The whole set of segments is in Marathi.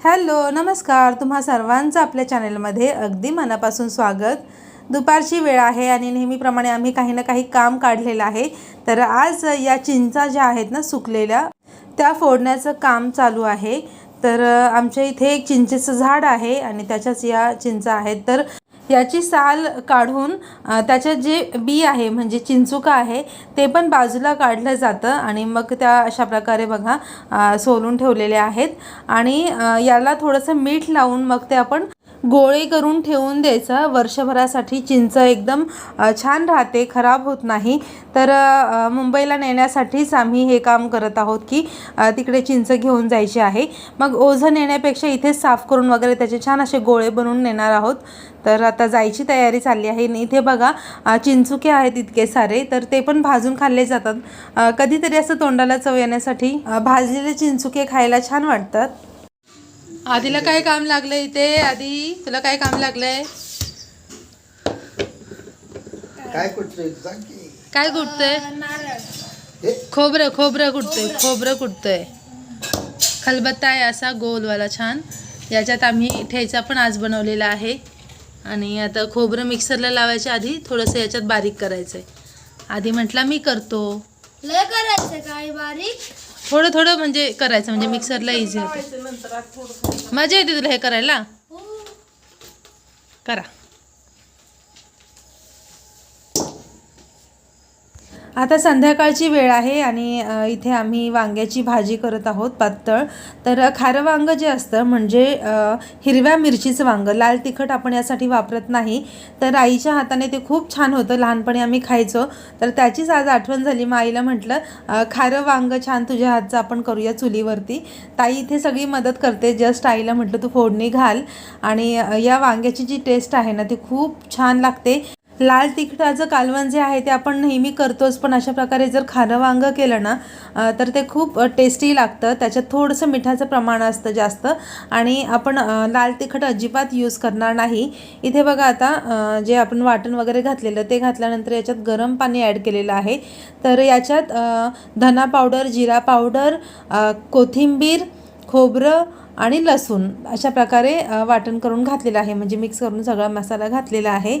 हॅलो नमस्कार. तुम्हा सर्वांचं आपल्या चॅनलमध्ये अगदी मनापासून स्वागत. दुपारची वेळ आहे आणि नेहमीप्रमाणे आम्ही काही ना काही काम काढलेलं आहे. तर आज या चिंचा ज्या आहेत ना सुकलेल्या त्या फोडण्याचं काम चालू आहे. तर आमच्या इथे एक चिंचेचं झाड आहे आणि त्याच्याच या चिंचा आहेत. तर याची साल काढून त्याचे त्याच्यात जे बी आहे म्हणजे चिंचुका आहे ते पण बाजूला काढलं जातं आणि मग त्या अशा प्रकारे बघा सोलून ठेवलेले आहेत. आणि याला थोडंसं मीठ लावून मग ते आपण गोळे करून ठेवून द्यायचं. वर्षभरासाठी चिंच एकदम छान राहते खराब होत नाही. तर मुंबईला नेण्यासाठीच आम्ही हे काम करत आहोत की तिकडे चिंच घेऊन जायची आहे. मग ओझं नेण्यापेक्षा इथेच साफ करून वगैरे त्याचे छान असे गोळे बनवून नेणार आहोत. तर आता जायची तयारी चालली आहे. आणि इथे बघा चिंचुके आहेत इतके सारे तर ते पण भाजून खाल्ले जातात. कधीतरी असं तोंडाला चव येण्यासाठी भाजलेले चिंचुके खायला छान वाटतात. आधीला काय काम लागलंय इथे? आधी तुला काय काम लागलंय? काय कुठतोय? सांग की. काय कुठतंय? हे? खोबरं खोबरं कुठतंय? खोबरं. कुठतंय? खलबत्ता आहे असा गोलवाला छान. याच्यात आम्ही ठेचा पण आज बनवलेला आहे. आणि आता खोबरं मिक्सरला लावायच्या आधी थोडंसं याच्यात बारीक करायचं आहे आधी म्हटलं मी करतो. लय करायचं काय बारीक? थोडं थोडं म्हणजे करायचं म्हणजे मिक्सरला इझी होतं. मजा येते तुला हे करायला? करा. आता संध्याकाळची वेळ आहे आणि इथे आम्ही वांग्याची भाजी करत आहोत पातळ. तर खारं वांगं जे असतं म्हणजे हिरव्या मिरचीचं वांगं लाल तिखट आपण यासाठी वापरत नाही. तर आईच्या हाताने ते खूप छान होतं लहानपणी आम्ही खायचो. तर त्याचीच आज आठवण झाली. मग आईला म्हटलं खारं वांगं छान तुझ्या हातचं आपण करूया चुलीवरती. ताई इथे सगळी मदत करते. जस्ट आईला म्हटलं तू फोडणी घाल. आणि या वांग्याची जी टेस्ट आहे ना ती खूप छान लागते. लाल तिखटाचं कालवण जे आहे ते आपण नेहमी करतोच पण अशा प्रकारे जर खारं वांगं केलं ना तर ते खूप टेस्टी लागतं. त्याच्यात थोडंसं मिठाचं प्रमाण असतं जास्त. आणि आपण लाल तिखट अजिबात यूज करणार नाही. इथे बघा आता जे आपण वाटण वगैरे घातलेलं ते घातल्यानंतर याच्यात गरम पाणी ॲड केलेलं आहे. तर याच्यात धना पावडर जिरा पावडर कोथिंबीर खोबरं आणि लसूण अशा प्रकारे वाटण करून घातलेलं आहे. म्हणजे मिक्स करून सगळा मसाला घातलेला आहे.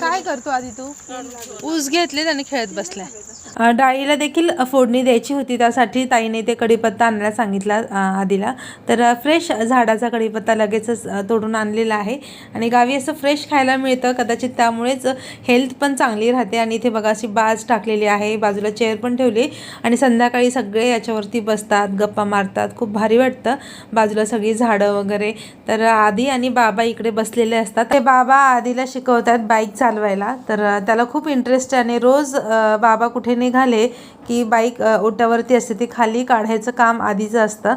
काय करतो आधी तू? ऊस घेतले आणि खेळत बसलाय. डाळीला देखील फोडणी द्यायची होती त्यासाठी ताईने ते कढीपत्ता आणायला सांगितला आधीला. तर फ्रेश झाडाचा कढीपत्ता लगेचच तोडून आणलेला आहे. आणि गावी असं फ्रेश खायला मिळतं कदाचित त्यामुळेच हेल्थ पण चांगली राहते. आणि इथे बघा अशी बाज टाकलेली आहे बाजूला चेअर पण ठेवली. आणि संध्याकाळी सगळे याच्यावरती बसतात गप्पा मारतात. खूप भारी वाटतं बाजूला सगळी झाडं वगैरे. तर आधी आणि बाबा इकडे बसलेले असतात. ते बाबा आधीला शिकवतात बाईक चालवायला. तर त्याला खूप इंटरेस्ट आहे आणि रोज बाबा कुठे निघाले की बाईक ओट्यावरती असते ती खाली काढायचं काम आधीचं असतं.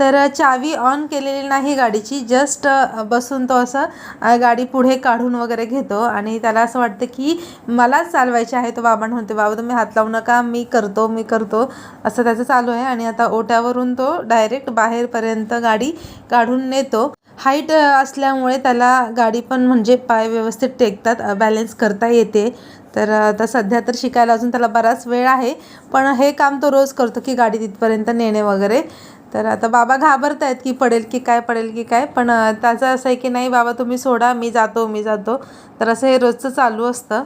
तर चावी ऑन केलेली नाही गाडीची जस्ट बसून तो असं गाडी पुढे काढून वगैरे घेतो आणि त्याला असं वाटतं की मलाच चालवायचे आहे तो बाबा म्हणते बाबा तुम्ही हात लावू नका मी करतो मी करतो. असं त्याचं चालू आहे आणि आता ओट्यावरून तो डायरेक्ट बाहेरपर्यंत गाडी काढून नेतो. हाईट असल्यामुळे त्याला गाडी पण म्हणजे पाय व्यवस्थित टेकतात बॅलेन्स करता येते. तर आता सध्या तर शिकायला अजून त्याला बराच वेळ आहे पण हे काम तो रोज करतो की गाडी तिथपर्यंत नेणे वगैरे. तर आता बाबा घाबरत आहेत की पडेल की काय पडेल की काय पण त्याचं असं आहे की नाही बाबा तुम्ही सोडा मी जातो मी जातो. तर असं हे रोजचं चालू असतं.